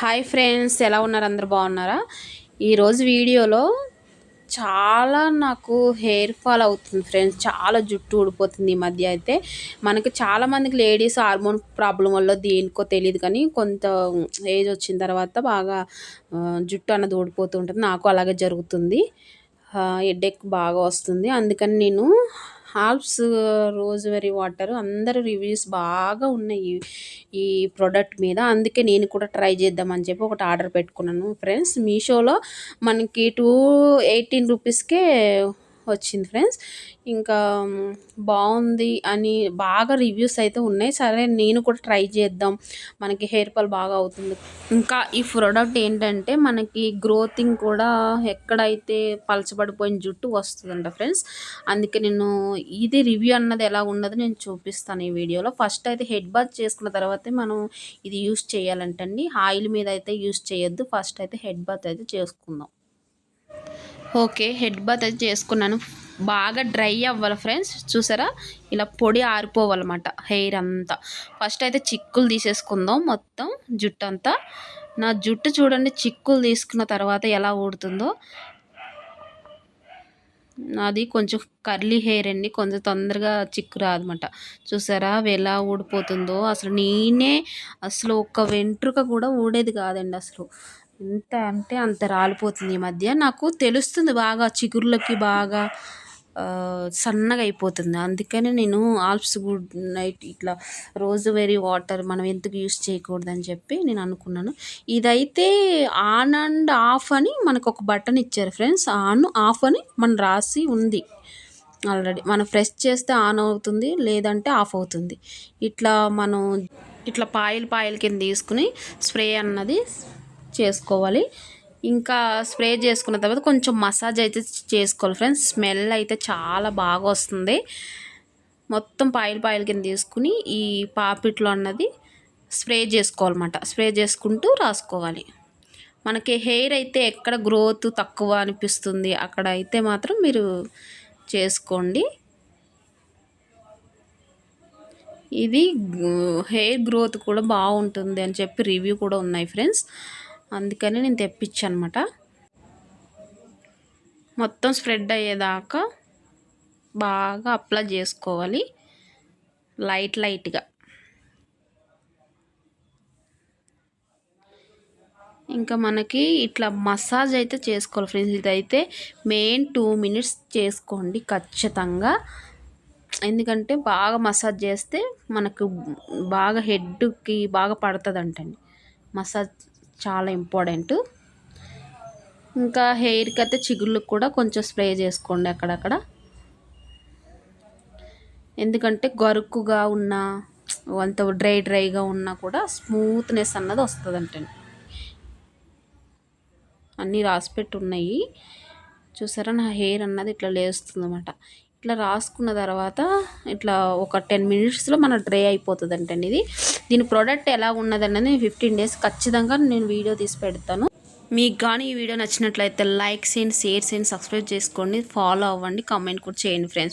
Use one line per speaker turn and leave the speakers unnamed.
Hi friends ఎలా ఉన్నారు? అందరు బాగున్నారా? ఈరోజు వీడియోలో చాలా నాకు హెయిర్ ఫాల్ అవుతుంది ఫ్రెండ్స్. చాలా జుట్టు ఊడిపోతుంది ఈ మధ్య అయితే. మనకి చాలామందికి లేడీస్ హార్మోన్ ప్రాబ్లం వల్ల దేనికో తెలియదు కానీ కొంత ఏజ్ వచ్చిన తర్వాత బాగా జుట్టు అన్నది ఊడిపోతూ ఉంటుంది. నాకు అలాగే జరుగుతుంది. హెడ్ఎక్ బాగా వస్తుంది. అందుకని నేను హాల్ఫ్స్ రోజువరీ వాటర్ అందరు రివ్యూస్ బాగా ఉన్నాయి ఈ ప్రోడక్ట్ మీద అందుకే నేను కూడా ట్రై చేద్దామని చెప్పి ఒకటి ఆర్డర్ పెట్టుకున్నాను ఫ్రెండ్స్ మీషోలో మనకి టూ ఎయిటీన్ రూపీస్కే వచ్చింది ఫ్రెండ్స్. ఇంకా బాగుంది అని బాగా రివ్యూస్ అయితే ఉన్నాయి. సరే నేను కూడా ట్రై చేద్దాం. మనకి హెయిర్ ఫాల్ బాగా అవుతుంది. ఇంకా ఈ ప్రోడక్ట్ ఏంటంటే మనకి గ్రోతింగ్ కూడా ఎక్కడైతే పలచబడిపోయిన జుట్టు వస్తుందంట ఫ్రెండ్స్. అందుకే నేను ఇది రివ్యూ అన్నది ఎలా ఉన్నది నేను చూపిస్తాను ఈ వీడియోలో. ఫస్ట్ అయితే హెడ్ బాత్ చేసుకున్న తర్వాతే మనం ఇది యూస్ చేయాలంటండి. ఆయిల్ మీద అయితే యూస్ చేయొద్దు. ఫస్ట్ అయితే హెడ్ బాత్ అయితే చేసుకుందాం. ఓకే హెడ్ బాత్ అయితే చేసుకున్నాను. బాగా డ్రై అవ్వాలి ఫ్రెండ్స్ చూసారా? ఇలా పొడి ఆరిపోవాలన్నమాట హెయిర్ అంతా. ఫస్ట్ అయితే చిక్కులు తీసేసుకుందాం మొత్తం జుట్టు అంతా. నా జుట్టు చూడండి చిక్కులు తీసుకున్న తర్వాత ఎలా ఊడుతుందో. నాది కొంచెం కర్లీ హెయిర్ అండి కొంచెం తొందరగా చిక్కు రాదన్నమాట. చూసారా అవి ఎలా ఊడిపోతుందో. అసలు నేనే అసలు ఒక్క వెంట్రుక కూడా ఊడేది కాదండి అసలు. ఎంత అంటే అంత రాలిపోతుంది ఈ మధ్య. నాకు తెలుస్తుంది బాగా చిగుర్లకి బాగా సన్నగా అయిపోతుంది. అందుకని నేను ఆల్ప్స్ గుడ్ నైట్ ఇట్లా రోజు వెరీ వాటర్ మనం ఎందుకు యూస్ చేయకూడదని చెప్పి నేను అనుకున్నాను. ఇదైతే ఆన్ అండ్ ఆఫ్ అని మనకు ఒక బటన్ ఇచ్చారు ఫ్రెండ్స్. ఆన్ ఆఫ్ అని మనం రాసి ఉంది ఆల్రెడీ. మనం ఫ్రెష్ చేస్తే ఆన్ అవుతుంది లేదంటే ఆఫ్ అవుతుంది. ఇట్లా మనం ఇట్లా పాయిల్ పాయిల్ కింద తీసుకుని స్ప్రే అన్నది చేసుకోవాలి. ఇంకా స్ప్రే చేసుకున్న తర్వాత కొంచెం మసాజ్ అయితే చేసుకోవాలి ఫ్రెండ్స్. స్మెల్ అయితే చాలా బాగా వస్తుంది. మొత్తం పాయిల్ పాయిల్ కింద తీసుకుని ఈ పాపిట్లో అన్నది స్ప్రే చేసుకోవాలన్నమాట. స్ప్రే చేసుకుంటూ రాసుకోవాలి. మనకి హెయిర్ అయితే ఎక్కడ గ్రోత్ తక్కువ అనిపిస్తుంది అక్కడ అయితే మాత్రం మీరు చేసుకోండి. ఇది హెయిర్ గ్రోత్ కూడా బాగుంటుంది అని చెప్పి రివ్యూ కూడా ఉన్నాయి ఫ్రెండ్స్. అందుకని నేను తెప్పించనమాట. మొత్తం స్ప్రెడ్ అయ్యేదాకా బాగా అప్లై చేసుకోవాలి. లైట్ లైట్గా. ఇంకా మనకి ఇట్లా మసాజ్ అయితే చేసుకోవాలి ఫ్రెండ్స్. ఇదైతే మెయిన్ టూ మినిట్స్ చేసుకోండి ఖచ్చితంగా. ఎందుకంటే బాగా మసాజ్ చేస్తే మనకు బాగా హెడ్కి బాగా పడుతుంది అంటండి మసాజ్ చాలా ఇంపార్టెంట్. ఇంకా హెయిర్కి అయితే చిగుళ్ళకు కూడా కొంచెం స్ప్రే చేసుకోండి అక్కడక్కడ. ఎందుకంటే గరుకుగా ఉన్న అంత డ్రై డ్రైగా ఉన్నా కూడా స్మూత్నెస్ అన్నది వస్తుంది అన్నీ రాసిపెట్టి ఉన్నాయి. చూసారా నా హెయిర్ అన్నది ఇట్లా లేస్తుంది అనమాట ఇట్లా రాసుకున్న తర్వాత ఇట్లా ఒక టెన్ మినిట్స్లో మన డ్రై అయిపోతుంది అంటండి ఇది. దీని ప్రోడక్ట్ ఎలా ఉన్నదన్నది ఫిఫ్టీన్ డేస్ ఖచ్చితంగా నేను వీడియో తీసి పెడతాను. మీకు కానీ ఈ వీడియో నచ్చినట్లయితే లైక్స్ చేయండి షేర్స్ చేయండి సబ్స్క్రైబ్ చేసుకోండి ఫాలో అవ్వండి కామెంట్ కూడా చేయండి ఫ్రెండ్స్.